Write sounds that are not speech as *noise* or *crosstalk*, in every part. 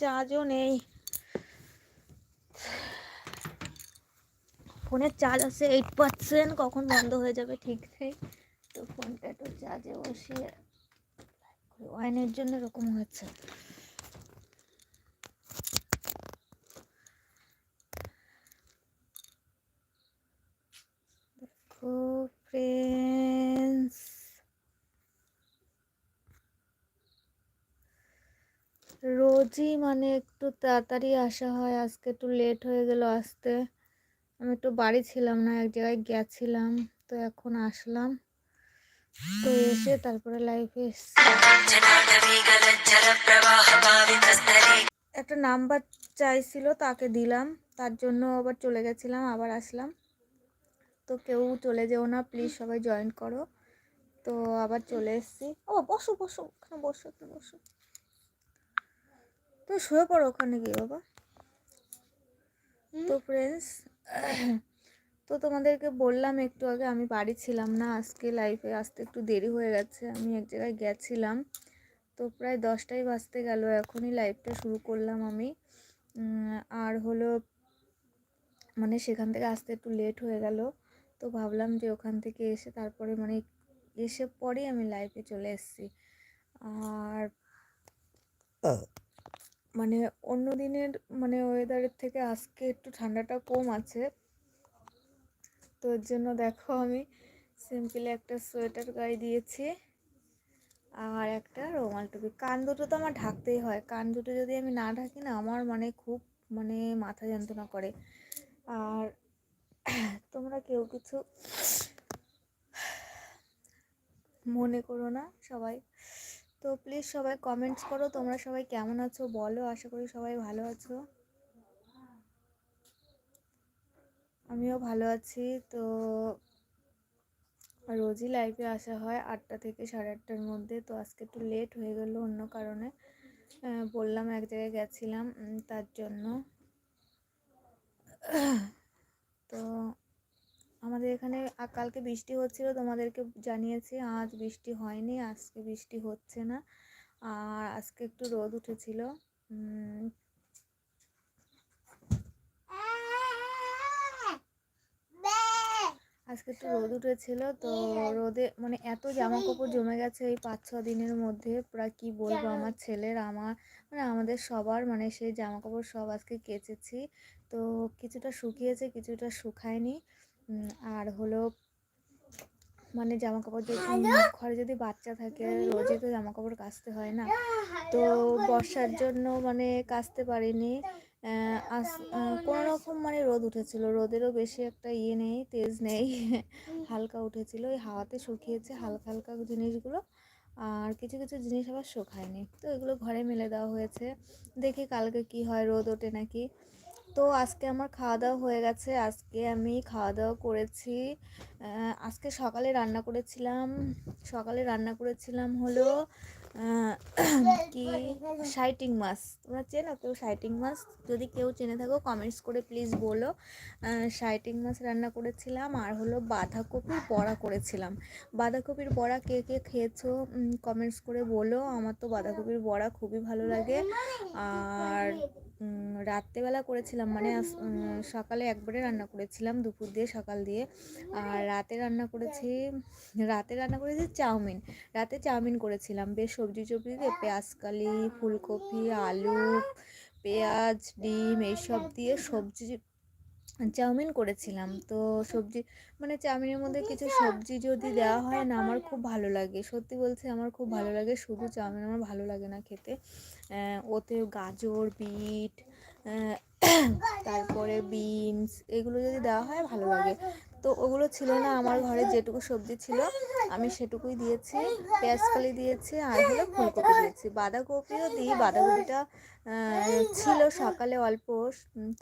চার্জও নেই। ফোনের চার্জ আছে এইট পার্সেন্ট কখন বন্ধ হয়ে যাবে ঠিক নেই। তো ফোনটা একটু চার্জে বসিয়ে ওয়াইনের জন্য এরকম হয়েছে দেখো ফ্রেন্ডস রোজই মানে একটু তাড়াতাড়ি আসা হয়। আজকে একটু লেট হয়ে গেল আসতে। আমি একটু বাড়ি ছিলাম না, এক জায়গায় গেছিলাম, তো এখন আসলাম। তো এসে তারপরে লাইফে একটা নাম্বার চাইছিল, তাকে দিলাম। তার জন্য আবার চলে গেছিলাম, আবার আসলাম। তো কেউ চলে যেও না প্লিজ সবাই জয়েন করো। তো আবার চলে এসছি। ও, বসো বসো, ওখানে বসো বসো। তো শুয়ে পড়ো ওখানে গিয়ে বাবা। তো ফ্রেন্ডস *clears throat* তো তোমাদেরকে বললাম একটু আগে আমি বাড়ি ছিলাম না আজকে লাইফে আসতে একটু দেরি হয়ে গেছে আমি এক জায়গায় গেছিলাম। তো প্রায় দশটাই বাজতে গেল এখনই লাইফটা শুরু করলাম আমি। আর হলো মানে সেখান থেকে আসতে একটু লেট হয়ে গেল। তো ভাবলাম যে ওখান থেকে এসে তারপরে মানে এসে পরেই আমি লাইফে চলে এসেছি। আর মানে অন্য দিনের মানে ওয়েদারের থেকে আজকে একটু ঠান্ডাটা কম আছে। তো এর জন্য দেখো আমি সিম্পলি একটা সোয়েটার গায়ে দিয়েছি আর একটা রুমাল টুপি। কান দুটো তো আমার ঢাকতেই হয়। কান দুটো যদি আমি না ঢাকি না আমার মানে খুব মানে মাথা যন্ত্রণা করে। আর তোমরা কেউ কিছু মনে করো না সবাই। তো প্লিজ সবাই কমেন্টস করো, তোমরা সবাই কেমন আছো বলো, আশা করি সবাই ভালো আছো। আমিও ভালো আছি, তো রোজই লাইভে আসা হয় আটটা থেকে সাড়ে আটটার মধ্যে, তো আজকে একটু লেট হয়ে গেল অন্য কারণে। বললাম এক জায়গায় গেছিলাম তার জন্য। তো আমাদের এখানে কালকে বৃষ্টি হচ্ছিল, তোমাদেরকে জানিয়েছি, আজ বৃষ্টি হয়নি, আজকে বৃষ্টি হচ্ছে না, আর আজকে একটু রোদ উঠেছিল আজকে একটু রোদ উঠেছিল, তো রোদে মানে এত জামা কাপড় জমে গেছে এই পাঁচ ছ দিনের মধ্যে প্রায় কি বলব আমার ছেলের, আমার মানে আমাদের সবার মানে সেই জামা কাপড় সব আজকে কেচেছি, তো কিছুটা শুকিয়েছে, কিছুটা শুকায়নি আর হলো মানে জামা কাপড় যদি ঘরে যদি বাচ্চা থাকে রোজই তো জামা কাপড় কাচতে হয় না। তো বর্ষার জন্য মানে কাচতে পারিনি। আস কোনো রকম মানে রোদ উঠেছিল। রোদেরও বেশি একটা ইয়ে নেই তেজ নেই। *laughs* হালকা উঠেছিল। ওই হাওয়াতে শুকিয়েছে হালকা হালকা জিনিসগুলো। আর কিছু কিছু জিনিস আবার শুকায়নি। তো এগুলো ঘরে মেলে দেওয়া হয়েছে। দেখি কালকে কি হয় রোদ ওঠে নাকি। তো আজকে আমার খাওয়া দাওয়া হয়ে গেছে। আজকে আমি খাওয়া দাওয়া করেছি আজকে সকালে রান্না করেছিলাম। সকালে রান্না করেছিলাম হলো কি? সাইটিং মাছ। তোমরা চেনো কেউ সাইটিং মাছ? যদি কেউ চেনে থাকো কমেন্টস করে প্লিজ বলো। সাইটিং মাছ রান্না করেছিলাম আর হলো বাঁধাকপির বড়া করেছিলাম। বাঁধাকপির বড়া কে কে খেয়েছো? কমেন্টস করে বলো। আমার তো বাঁধাকপির বড়া খুবই ভালো লাগে। আর রাত্রেবেলা করেছিলাম মানে সকালে একবারে রান্না করেছিলাম, দুপুর দিয়ে, সকাল দিয়ে। আর রাতে রান্না করেছি, রাতে রান্না করেছি চাউমিন। রাতে চাউমিন করেছিলাম, বেশ সবজি টবজি দিয়ে পেঁয়াজকালি ফুলকপি, আলু, পেঁয়াজ, ডিম, এইসব দিয়ে সবজি চাউমিন করেছিলাম। তো সবজি মানে চাউমিনের মধ্যে কিছু সবজি যদি দেওয়া হয় না, আমার খুব ভালো লাগে। সত্যি বলছি আমার খুব ভালো লাগে, শুধু চাউমিন আমার ভালো লাগে না খেতে। ওতে গাজর, বিট তারপরে বিনস, এগুলো যদি দেওয়া হয় ভালো লাগে। তো ওগুলো ছিল না, আমার ঘরে যেটুকু সবজি ছিল আমি সেটুকুই দিয়েছি পেঁয়াজকালি দিয়েছি, আর হলো ফুলকপি দিয়েছি। বাঁধাকপিও দিই, বাঁধাকপিটা ছিল সকালে অল্প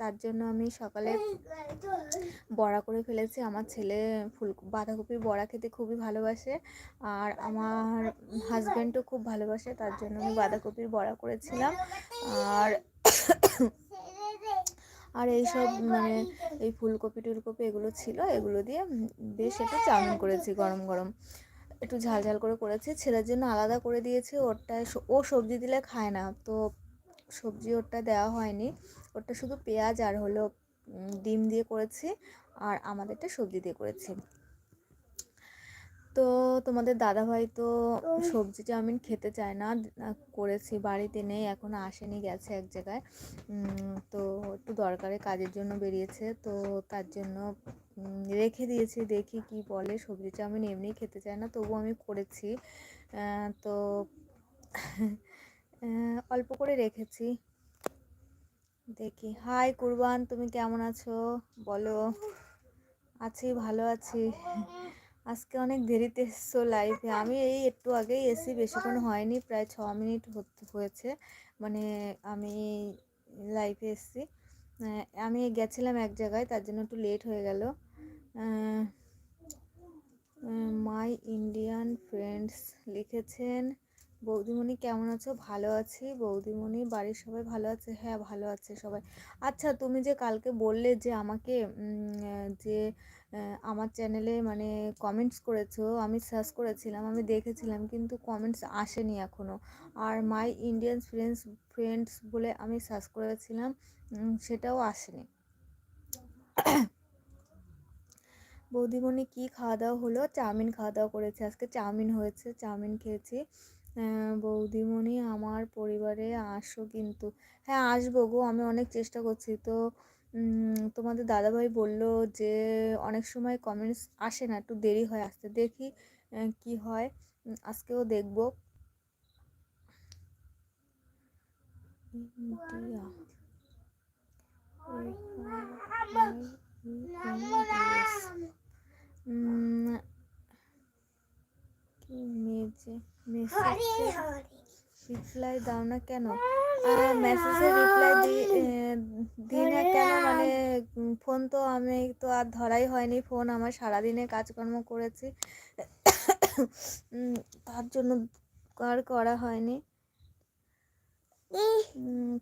তার জন্য আমি সকালে বড়া করে ফেলেছি। আমার ছেলে ফুল, বাঁধাকপির বড়া খেতে খুবই ভালোবাসে, আর আমার হাজব্যান্ডও খুব ভালোবাসে, তার জন্য আমি বাঁধাকপির বড়া করেছিলাম। আর আর এইসব মানে এই ফুলকপি টুলকপি এগুলো ছিল, এগুলো দিয়ে বেশ একটু চাউমিন করেছি গরম গরম। একটু ঝাল ঝাল করে করেছি, ছেলের জন্য আলাদা করে দিয়েছি ওরটায় ও সবজি দিলে খায় না, তো সবজি ওরটা দেওয়া হয়নি। ওরটা শুধু পেঁয়াজ আর হলো ডিম দিয়ে করেছি, আর আমাদেরটা সবজি দিয়ে করেছি। তো তোমাদের দাদাভাই তো সবজি চাউমিন খেতে চায় না। করেছি বাড়িতে নেই এখনও আসেনি গেছে এক জায়গায়। তো একটু দরকারে কাজের জন্য বেরিয়েছে তো তার জন্য রেখে দিয়েছি দেখি কি বলে। সবজি চাউমিন এমনি খেতে চায় না তবু আমি করেছি। তো অল্প করে রেখেছি। দেখি। হাই কুরবান তুমি কেমন আছো? বলো। আছি ভালো আছি। আজকে অনেক দেরিতে এসছো লাইভে আমি এই একটু আগেই এসি বেশিক্ষণ হয়নি, প্রায় ছ মিনিট হয়েছে। মানে আমি লাইভে এসছি। আমি গেছিলাম এক জায়গায়, তার জন্য একটু লেট হয়ে গেল। মাই ইন্ডিয়ান ফ্রেন্ডস লিখেছেন, বৌদিমণি কেমন আছো? ভালো আছি। বৌদিমণি, বাড়ির সবাই ভালো আছে? হ্যাঁ ভালো আছে সবাই। আচ্ছা তুমি যে কালকে বললে যে আমাকে যে আমার চ্যানেলে মানে কমেন্টস করেছ, আমি সার্চ করেছিলাম, আমি দেখেছিলাম, কিন্তু কমেন্টস আসেনি এখনও আর মাই ইন্ডিয়ান ফ্রেন্ডস ফ্রেন্ডস বলে আমি সার্চ করেছিলাম সেটাও আসেনি। বৌদিমণি কি খাওয়া দাওয়া হলো? চাউমিন খাওয়া দাওয়া করেছে, আজকে চাউমিন হয়েছে, চাউমিন খেয়েছি। বৌদিমণি আমার পরিবারে আসো কিন্তু। হ্যাঁ আসব গো, আমি অনেক চেষ্টা করছি, তো তোমাদের দাদাভাই বলল যে, অনেক সময় কমেন্টস আসে না, একটু দেরি হয় আসতে। দেখি কি হয়। আজকেও দেখব। কি মেজে মেসেজে রিপ্লাই দাও না কেন? আর মেসেজে রিপ্লাই দিই না কেন? মানে ফোন তো আমি তো আর ধরাই হয়নি। ফোন আমার সারাদিনে কাজকর্ম করেছি। তার জন্য আর করা হয়নি।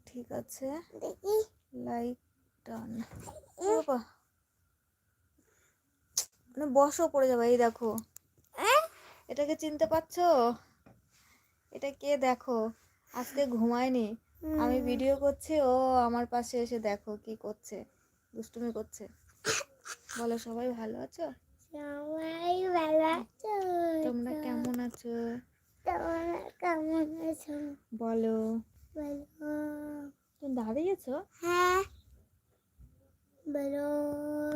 ঠিক আছে। লাইক ডান মানে বসও পড়ে যাবে এই দেখো। এটাকে চিনতে পারছ? এটা কে দেখো? আজকে ঘুমায়নি। আমি ভিডিও করছি ও আমার পাশে এসে দেখো কি করছে দুষ্টুমি করছে। বলো সবাই ভালো আছো? সবাই ভালো আছো? তোমরা কেমন আছো? তোমরা কেমন আছো? বলো। বলো। তুমি দাঁড়িয়েছো হ্যাঁ। বলো।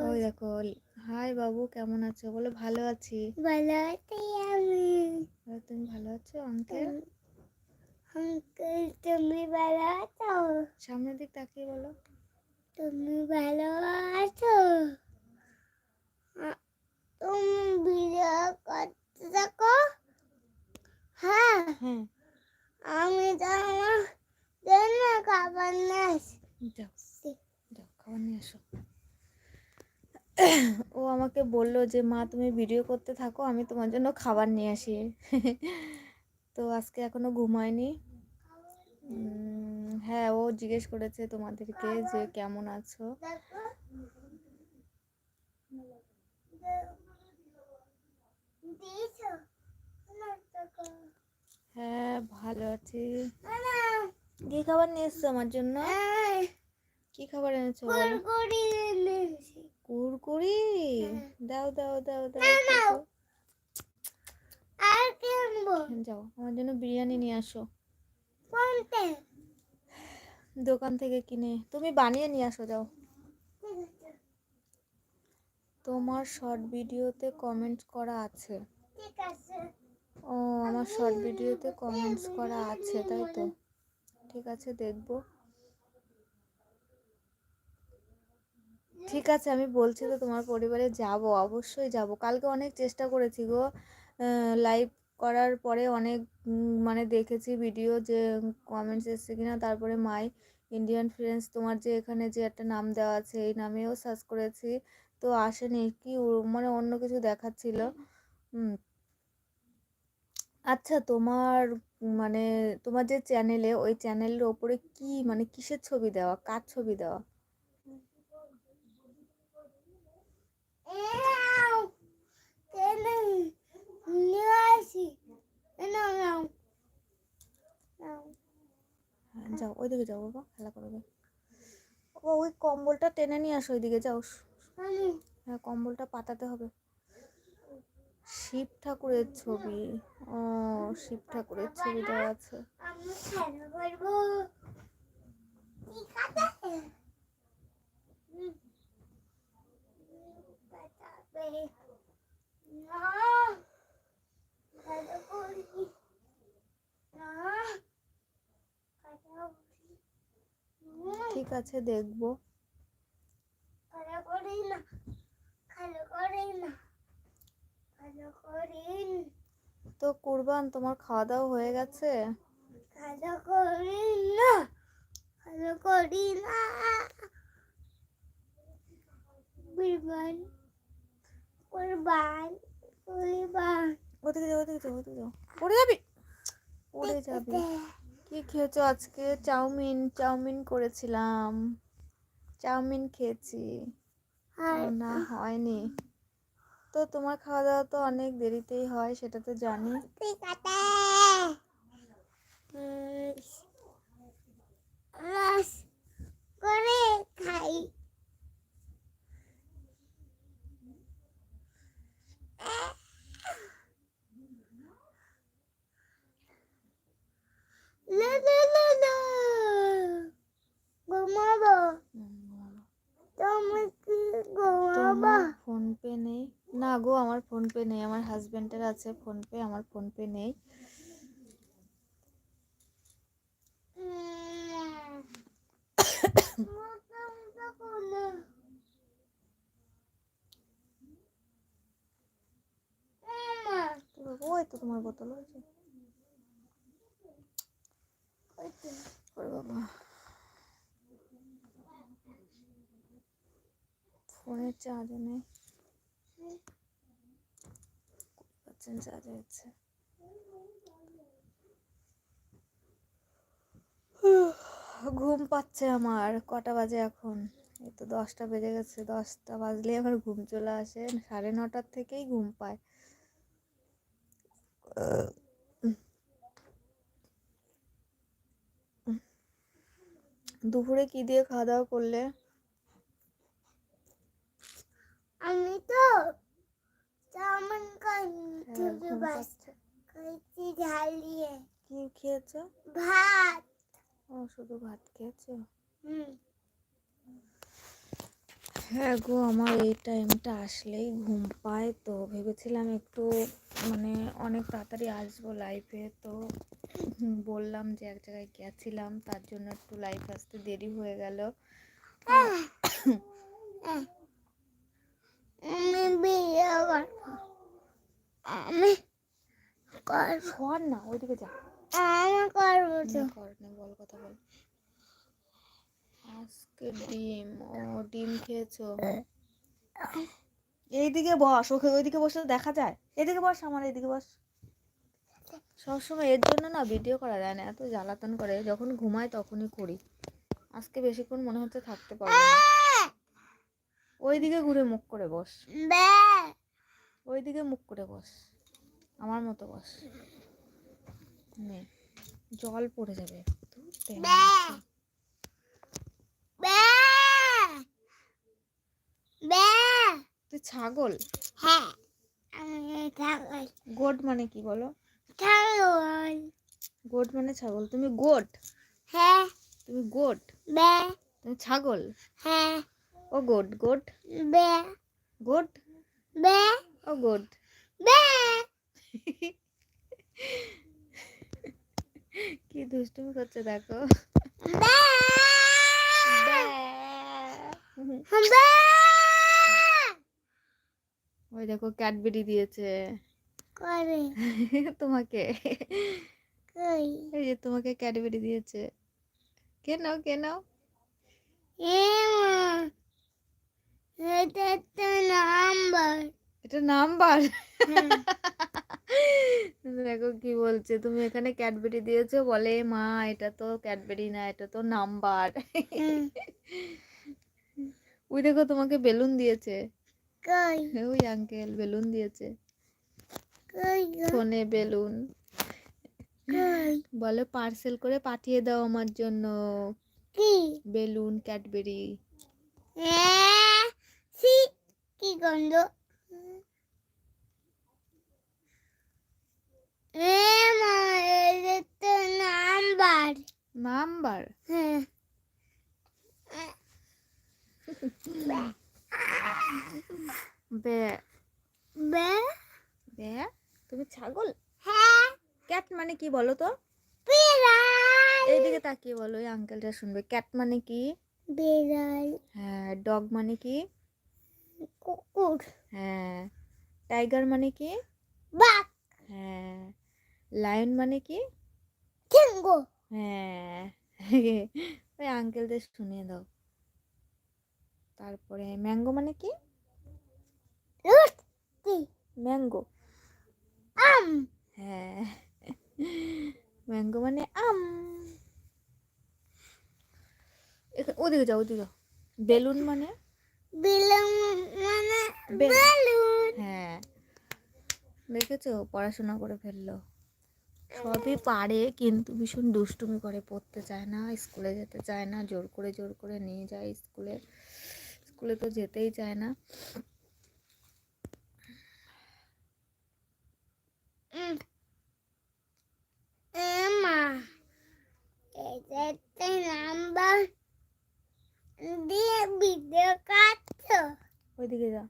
ওই দেখো হাই বাবু কেমন আছো? বলো ভালো আছি। ভালো আছি আমি। তুমি ভালো আছো আঙ্কেল আঙ্কেল তুমি ভালো আছো? সামনের দিক তাকিয়ে বলো। তুমি ভালো আছো? তুমি ভিডিও করতে থাকো? হ্যাঁ। হ্যাঁ। আমি তো আমার জন্য খাবার নিয়ে আসি। যাও। যাও খাবার নিয়ে আসো। আমাকে বলল যে, মা, তুমি ভিডিও করতে থাকো, আমি তোমার জন্য খাবার নিয়ে আসি। তো আজকে এখনও ঘুমায়নি। হ্যাঁ ও জিজ্ঞেস করেছে তোমাদেরকে যে, কেমন আছো? হ্যাঁ ভালো আছি। কি খাবার নিয়ে এসছো আমার জন্য? কি খাবার এনেছো। কুরকুরি? হ্যাঁ। দাও দাও দাও দাও। আর কিনবো যাও আমার জন্য বিরিয়ানি নিয়ে আসো। দোকান থেকে কিনে। তুমি বানিয়ে নিয়ে আসো যাও। তোমার শর্ট ভিডিওতে কমেন্ট করা আছে। ঠিক আছে। ও আমার শর্ট ভিডিওতে কমেন্টস করা আছে তাই তো? ঠিক আছে দেখব। ঠিক আছে, আমি বলছি তো তোমার পরিবারে যাব, অবশ্যই যাব। কালকে অনেক চেষ্টা করেছি গো। লাইভ করার পরে অনেক মানে দেখেছি ভিডিও যে কমেন্টস এসছে কিনা। তারপরে মাই ইন্ডিয়ান ফ্রেন্ডস তোমার যে এখানে যে একটা নাম দেওয়া আছে, এই নামেও সার্চ করেছি। তো আসেনি কি মানে অন্য কিছু দেখাচ্ছিল। আচ্ছা তোমার মানে তোমার যে চ্যানেলে ওই চ্যানেলের ওপরে কি মানে কিসের ছবি দেওয়া? কার ছবি দেওয়া এও, কেন? নিয়ে আসি নাও নাও নাও হ্যাঁ যাও ওইদিকে যাও বাবা খেলা করবে ও ওই কম্বলটা টেনে নিয়ে আসো ওইদিকে যাও। হ্যাঁ কম্বলটা পাতাতে হবে। শিব ঠাকুরের ছবি। ও শিব ঠাকুরের ছবি দেওয়া আছে আমি খেলা করব ঠিক আছে হুম। বাঁচাবে। না খেলা করি না খেলা করি হুম। ঠিক আছে দেখব। তো কুরবান তোমার খাওয়া দাওয়া হয়ে গেছে? করি না খেলা করি না কুরবান কুরবান কুরবান ওদিকে যাও ওদিকে যাও ওদিকে যাও। পড়ে যাবি? পড়ে যাবি। কি খেয়েছো আজকে? চাউমিন চাউমিন করেছিলাম। চাউমিন খেয়েছি। না হয়নি। তো তোমার খাওয়া দাওয়া তো অনেক দেরিতেই হয় সেটা তো জানি। ঠিক আছে রস করে খাই লা লা লা লা ঘুমাবো তুমি কি ঘুমাবো তোমার ফোন পে নেই না গো আমার ফোন নেই, আমার হাজবেন্ডের আছে ফোনপে, আমার ফোনপে নেই। ওই তো তোমার বোতল হয়েছে বাবা। ফোনের চার্জও নেই। হয়েছে *sighs* ঘুম পাচ্ছে আমার, কটা বাজে এখন? এই তো দশটা বেজে গেছে, দশটা বাজলেই আমার ঘুম চলে আসে, সাড়ে নটার থেকেই ঘুম পায়। দুপুরে কি দিয়ে খাওয়া দাওয়া করলে? আমি তো চাউমিন পাচ্ছে। খাইছি ঝালিয়ে কি খেয়েছো ভাত ও শুধু ভাত খেয়েছো হুম হ্যাঁ গো আমার এই টাইমটা আসলেই ঘুম পায় তো। ভেবেছিলাম একটু মানে অনেক তাড়াতাড়ি আসব লাইফে তো বললাম যে এক জায়গায় গেছিলাম তার জন্য একটু লাইফ আসতে দেরি হয়ে গেল। আমি বিয়ে করব। আমি করব। সর না ওইদিকে যা। আমি করব তো। কর না বল কথা বল। আজকে ডিম ও ডিম খেয়েছো? এইদিকে বস ওকে ওইদিকে বসে তো দেখা যায়? এদিকে বস আমার এদিকে বস। সবসময় এর জন্য না ভিডিও করা যায় না এত জ্বালাতন করে যখন ঘুমায় তখনই করি। আজকে বেশিক্ষণ মনে হচ্ছে থাকতে পারব না। ওইদিকে ঘুরে মুখ করে বস। ওইদিকে মুখ করে বস। আমার মতো বস। নে জল পড়ে যাবে তুই ছাগল? হ্যাঁ ছাগল। গোট মানে কি বলো? ছাগল। গোট মানে ছাগল। তুমি গোট? হ্যাঁ। তুমি গোট? তুমি ছাগল? হ্যাঁ। ও গোট গোট বে। গোট বে। ও গোট বে। কি দুষ্টুমি করছে দেখো। ওই দেখো ক্যাডবেরি দিয়েছে। তোমাকে। এই যে তোমাকে ক্যাডবেরি দিয়েছে। কেন কেন এটা তো নাম্বার। এটা নাম্বার? দেখো কি বলছে তুমি এখানে ক্যাডবেরি দিয়েছ বলে মা এটা তো ক্যাডবেরি না এটা তো নাম্বার। ওই দেখো তোমাকে বেলুন দিয়েছে। কই? ওই আঙ্কেল বেলুন দিয়েছে। ফোনে বেলুন। বলে পার্সেল করে পাঠিয়ে দাও আমার জন্য। Balloon Cadbury. এ সি কি গন্ধ। নাম্বার। নাম্বার? হ্যাঁ। বে। বে? বে? তুমি ছাগল? হ্যাঁ। ক্যাট মানে কি বলো তো? বিড়াল। এইদিকে তাকিয়ে বলো এই আঙ্কেলটা শুনবে। ক্যাট মানে কি? বিড়াল। হ্যাঁ ডগ মানে কি? কুকুর। হ্যাঁ টাইগার মানে কি? বাঘ। হ্যাঁ লায়ন মানে কি? সিংহ হ্যাঁ ওই আঙ্কেলদের শুনিয়ে দাও। তারপরে ম্যাঙ্গো মানে কি? ম্যাঙ্গো। আম। হ্যাঁ ম্যাঙ্গো মানে আম। এখা- ওদিকে যাও ওদিকে যাও। বেলুন মানে? হ্যাঁ। দেখেছ? পড়াশোনা করে ফেলল। সবই পারে কিন্তু ভীষণ দুষ্টুমি করে। পড়তে চায় না স্কুলে যেতে চায় না জোর করে জোর করে নিয়ে যায় স্কুলে। স্কুলে তো যেতেই চায় না। মা নাম্বার দিয়ে ভিডিও ওইদিকে যা।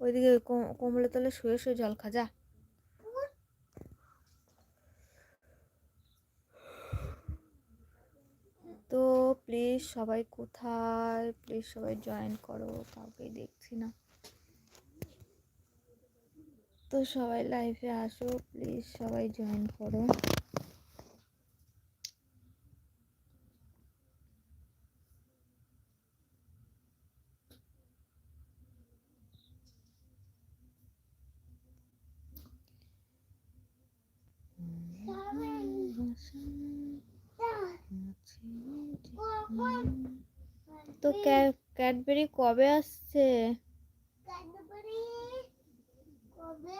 ওইদিকে কম- কমলের তলে শুয়ে শুয়ে জল খা, যা। তো প্লিজ সবাই কোথায়? প্লিজ সবাই জয়েন করো কাউকেই দেখছি না। তো সবাই লাইফে আসো প্লিজ সবাই জয়েন করো। ক্যাডবেরি কবে আসছে? কবে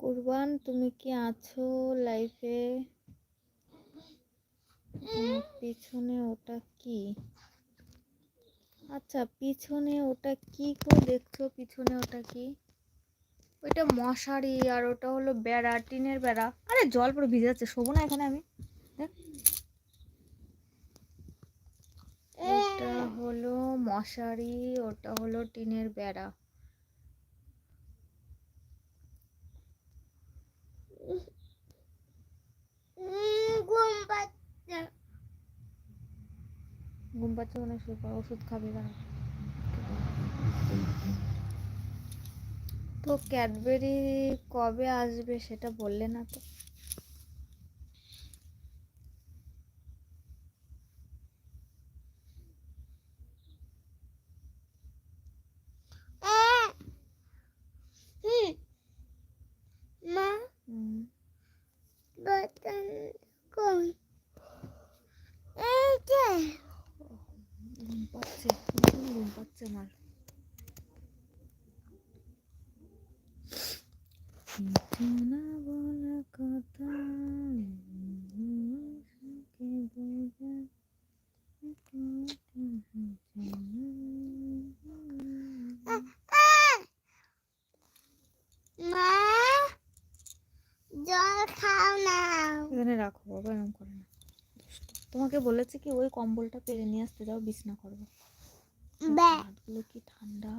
কুরবান তুমি কি আছো লাইফে? পিছনে ওটা কি? আচ্ছা পিছনে ওটা কি করে দেখছ পিছনে ওটা কি? ওইটা মশারি আর ওটা হলো বেড়া টিনের বেড়া। আরে জল পুরো ভিজে যাচ্ছে শোবো না এখানে আমি। দেখ। এটা হলো মশারি ওটা হলো টিনের বেড়া। ঘুম পাচ্ছে। মনে ওষুধ খাবে দাঁড়া তো ক্যাডবেরি কবে আসবে সেটা বললে না তো এ হুম মা হুম, বাটন কোন এই যে ঘুম পাচ্ছে ভীষণ ঘুম পাচ্ছে আমার কিছু না বলা কথা মুখে বোঝা মা জল খাও না এখানে রাখো বাবা এরকম করে না। তোমাকে বলেছে কি ওই কম্বলটা পেরে নিয়ে আসতে যাও বিছনা করবে। হাতগুলো কি ঠান্ডা।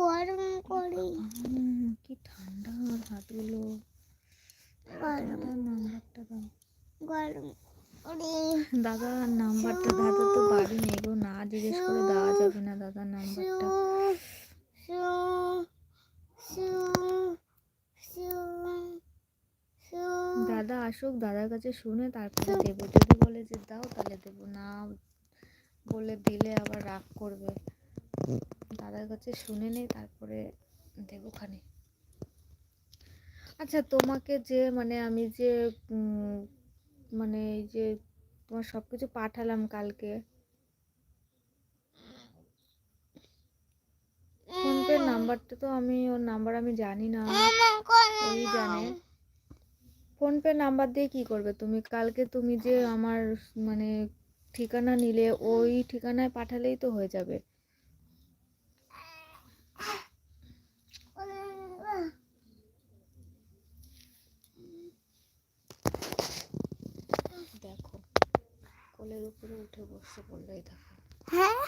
গরম করি। কি ঠান্ডা আমার হাতগুলো। নাম্বারটা দাও। গরম দাদার নাম্বারটা দাদা তো বাড়ি নেই গো না জিজ্ঞেস করে দেওয়া যাবে না দাদার নাম্বারটা। সু সু সু দাদা আসুক দাদার কাছে শুনে তারপরে দেবো। যদি বলে যে দাও তাহলে দেবো। না বলে দিলে আবার রাগ করবে। দাদার কাছে শুনে নেই তারপরে দেবো খানে। আচ্ছা তোমাকে যে মানে আমি যে মানে এই যে তোমার সব কিছু পাঠালাম কালকে। ফোনপের নাম্বারটা তো আমি ওর নাম্বার আমি জানি না। ওই না। জানে। ফোন পে নাম্বার দিয়ে কি করবে? তুমি কালকে তুমি যে আমার মানে ঠিকানা নিলে ওই ঠিকানায় পাঠালেই তো হয়ে যাবে। দেখো কোলের উপরে উঠে বসে পড়লেই দেখো হ্যাঁ?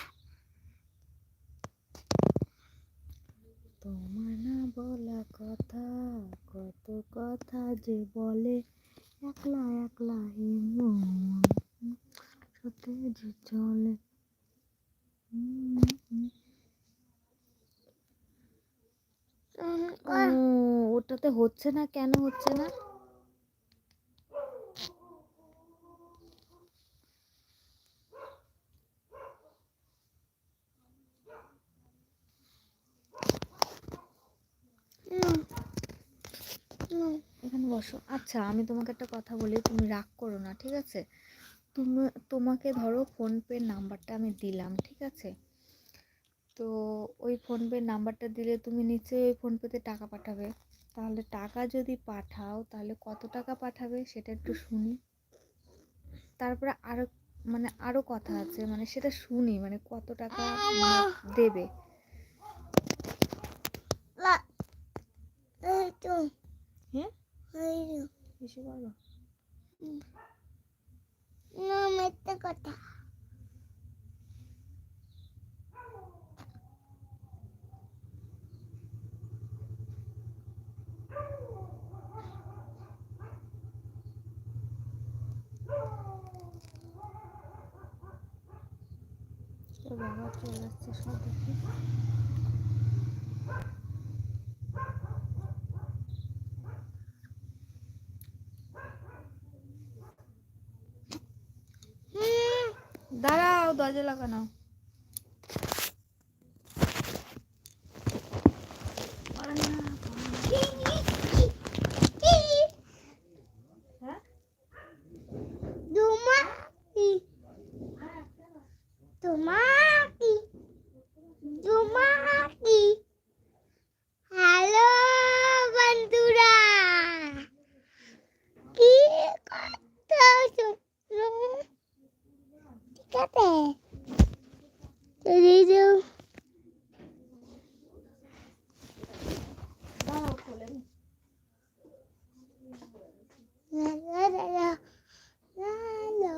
তোমার না বলা কথা। কথা যে বলে একলা একলা সত্যি যে চলে। ওটাতে হচ্ছে না কেন হচ্ছে না? এখানে বসো। আচ্ছা আমি তোমাকে একটা কথা বলি, তুমি রাগ করো না, ঠিক আছে? তুমি, তোমাকে ধরো ফোনপে নাম্বারটা আমি দিলাম, ঠিক আছে? তো ওই ফোনপে নাম্বারটা দিলে তুমি নিশ্চয়ই ওই ফোনপেতে টাকা পাঠাবে। তাহলে টাকা যদি পাঠাও, তাহলে কত টাকা পাঠাবে সেটা একটু শুনি। তারপরে আরও মানে আরও কথা আছে মানে সেটা শুনি মানে কত টাকা দেবে। হ্যাঁ এই বেশি বলো না মিথ্যে কথা বাবা চলে যাচ্ছে সব দেখি হুম দাঁড়াও দরজা লাগানো হ্যাঁ Dumaki. Dumaki. Dumaki. হ্যালো বন্ধুরা কি করতেছো ঠিক আছে চলে যাও দাঁড়াও খোলে নি। La la la la la la.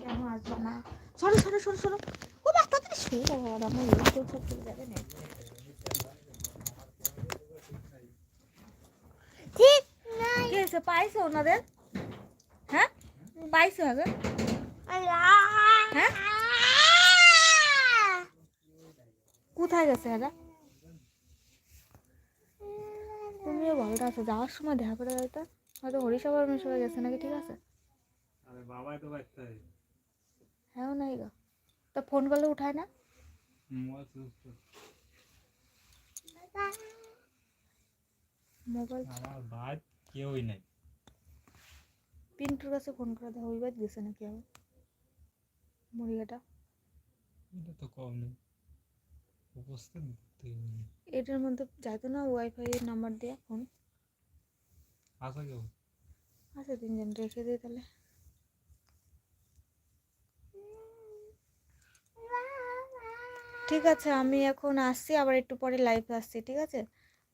কেন আসবে না সরো সরো ও তাড়াতাড়ি আর আমার এই তো সব চলে যাবে না। ঠিক নাই। কি হয়েছে? পাইছো ওনাদের? হ্যাঁ? পাইছো আগে হ্যাঁ? কোথায় গেছে এরা? তুমিও ভালো আছো যাওয়ার সময় দেখা করে যাইতা হয়তো হরিসভার মিশে গেছে নাকি ঠিক আছে? আরে বাবাই তো বাচ্চা হ্যাঁ নাই গো। তা ফোন করলে উঠায় না? মোবাইল আমার কেউই নাই। পিন্টুর কাছে ফোন করে দেওয়া ওইবার গেছে নাকি আবার? মুড়িঘাটা? এটা তো কম নেই। উপস্থিত এটার মধ্যে যাইতো না ওয়াইফাই এর নাম্বার দিয়ে ফোন আসা কেউ? আছে তিনজন রেখে দিই তাহলে। ঠিক আছে, আমি এখন আসছি, আবার একটু পরে লাইভে আসছি, ঠিক আছে?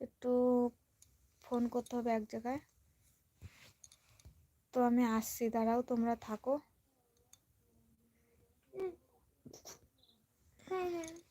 একটু ফোন করতে হবে এক জায়গায়। তো আমি আসছি, দাঁড়াও, তোমরা থাকো। হ্যাঁ।